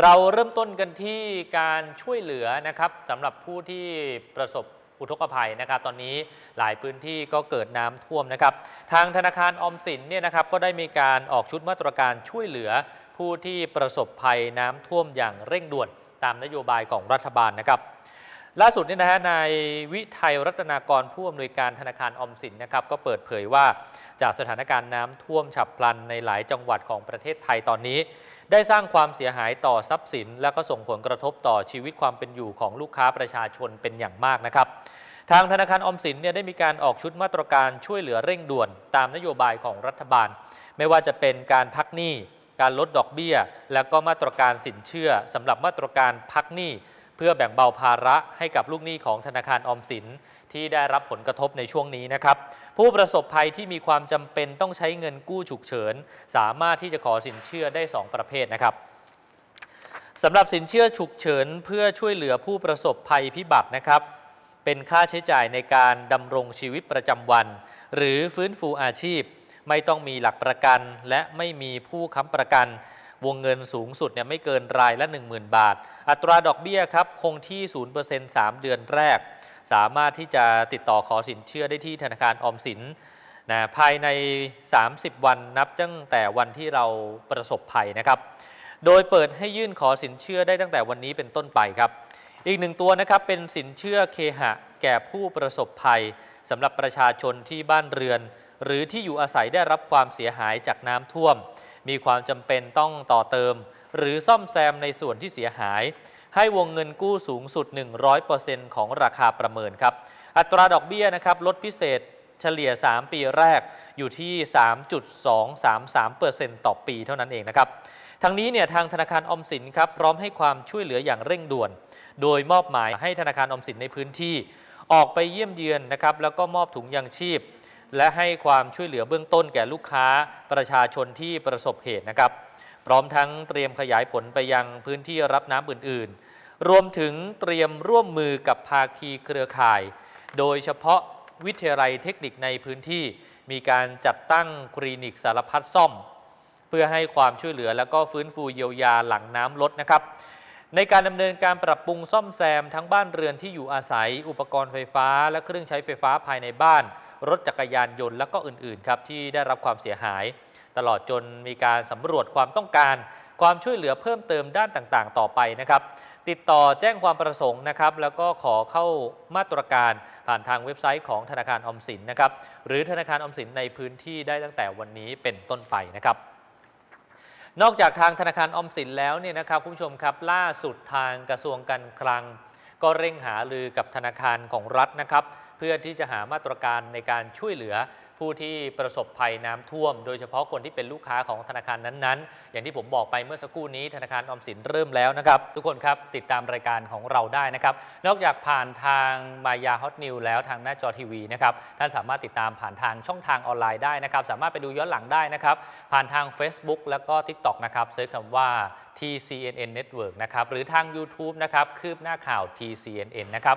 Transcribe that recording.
เราเริ่มต้นกันที่การช่วยเหลือนะครับสำหรับผู้ที่ประสบอุทกภัยนะครับ ตอนนี้หลายพื้นที่ก็เกิดน้ำท่วมนะครับ ทางธนาคารออมสินเนี่ยนะครับก็ได้มีการออกชุดมาตรการช่วยเหลือ ผู้ที่ประสบภัยน้ำท่วมอย่างเร่งด่วนตามนโยบายของรัฐบาลนะครับ ล่าสุดนี่นะฮะนายวิทัยรัตนากรผู้อำนวยการธนาคารอมสินนะครับก็เปิดเผยว่าจากสถานการณ์น้ำท่วมฉับพลันในหลายจังหวัดของประเทศไทยตอนนี้ ได้สร้างความเสียหายต่อทรัพย์สิน และก็ส่งผลกระทบต่อชีวิตความเป็นอยู่ของลูกค้าประชาชนเป็นอย่างมากนะครับทางธนาคารออมสินเนี่ยได้มีการออกชุดมาตรการช่วยเหลือเร่งด่วน ตามนโยบายของรัฐบาล ไม่ว่าจะเป็นการพักหนี้ การลดดอกเบี้ย และก็มาตรการสินเชื่อสำหรับมาตรการพักหนี้ เพื่อแบ่งเบาภาระให้กับลูกหนี้ของธนาคารออมสินที่ได้รับผลกระทบในช่วงนี้นะครับ ผู้ประสบภัยที่มีความจำเป็นต้องใช้เงินกู้ฉุกเฉิน สามารถที่จะขอสินเชื่อได้ 2 ประเภทนะครับสำหรับสินเชื่อฉุกเฉิน เพื่อช่วยเหลือผู้ประสบภัยพิบัตินะครับ เป็นค่าใช้จ่ายในการดำรงชีวิตประจำวัน หรือฟื้นฟูอาชีพ ไม่ต้องมีหลักประกัน และไม่มีผู้ค้ำประกัน วงเงินสูงสุดเนี่ยไม่เกินรายละ 10,000 บาท อัตราดอกเบี้ยครับคงที่ 0% 3 เดือนแรก สามารถที่จะติดต่อขอสินเชื่อได้ที่ธนาคารออมสินนะภายใน 30 วันนับตั้งแต่วันที่เราประสบภัยนะครับ โดยเปิดให้ยื่นขอสินเชื่อได้ตั้งแต่วันนี้เป็นต้นไปครับ อีกหนึ่งตัวนะครับเป็นสินเชื่อเคหะแก่ผู้ประสบภัยสำหรับประชาชนที่บ้านเรือน หรือที่อยู่อาศัยได้รับความเสียหายจากน้ำท่วม มีความจำเป็นต้องต่อเติม หรือซ่อมแซมในส่วนที่เสียหาย ให้วงเงินกู้สูงสุด 100%ของราคาประเมินครับ อัตราดอกเบี้ยนะครับลดพิเศษเฉลี่ย 3 ปีแรกอยู่ที่ 3.233%ต่อปีเท่านั้นเองนะครับทั้งนี้เนี่ยทางธนาคารอมสินครับพร้อมให้ความช่วยเหลืออย่างเร่งด่วน โดยมอบหมายให้ธนาคารอมสินในพื้นที่ ออกไปเยี่ยมเยือนนะครับแล้วก็มอบถุงยางชีพ และให้ความช่วยเหลือเบื้องต้นแก่ลูกค้าประชาชนที่ประสบเหตุนะครับ พร้อมทั้งเตรียมขยายผลไปยังพื้นที่รับน้ำอื่น ๆ รวมถึงเตรียมร่วมมือกับภาคีเครือข่าย โดยเฉพาะวิทยาลัยเทคนิคในพื้นที่มีการจัดตั้งคลินิกสารพัดซ่อม เพื่อให้ความช่วยเหลือและก็ฟื้นฟูเยียวยาหลังน้ำลดนะครับ ในการดำเนินการปรับปรุงซ่อมแซมทั้งบ้านเรือนที่อยู่อาศัย อุปกรณ์ไฟฟ้า และเครื่องใช้ไฟฟ้าภายในบ้าน รถจักรยานยนต์และก็อื่นๆครับที่ได้รับความเสียหาย ตลอดจนมีการสำรวจความต้องการ ความช่วยเหลือเพิ่มเติมด้านต่างๆ ต่อไปนะครับติดต่อแจ้งความประสงค์นะครับ แล้วก็ขอเข้ามาตรการผ่านทางเว็บไซต์ของธนาคารอมสินนะครับ หรือธนาคารอมสินในพื้นที่ได้ตั้งแต่วันนี้เป็นต้นไปนะครับ นอกจากทางธนาคารอมสินแล้วเนี่ยนะครับคุณผู้ชมครับล่าสุดทางกระทรวงการคลัง ก็เร่งหาลือกับธนาคารของรัฐนะครับ พื่อที่จะหามาตรการในการช่วยเหลือผู้ที่ประสบภัยน้ำท่วม โดยเฉพาะคนที่เป็นลูกค้าของธนาคารนั้นๆ อย่างที่ผมบอกไปเมื่อสักครู่นี้ธนาคารออมสินเริ่มแล้วนะครับ ทุกคนครับติดตามรายการของเราได้นะครับ นอกจากผ่านทางมายาฮอตนิวแล้วทางหน้าจอทีวีนะครับท่านสามารถติดตามผ่านทางช่องทางออนไลน์ได้นะครับ สามารถไปดูย้อนหลังได้นะครับ ผ่านทาง Facebook แล้วก็ TikTok นะครับเซิร์ชคำว่า TCNN Network นะครับหรือทาง YouTube นะครับคืบหน้าข่าว TCNN นะครับ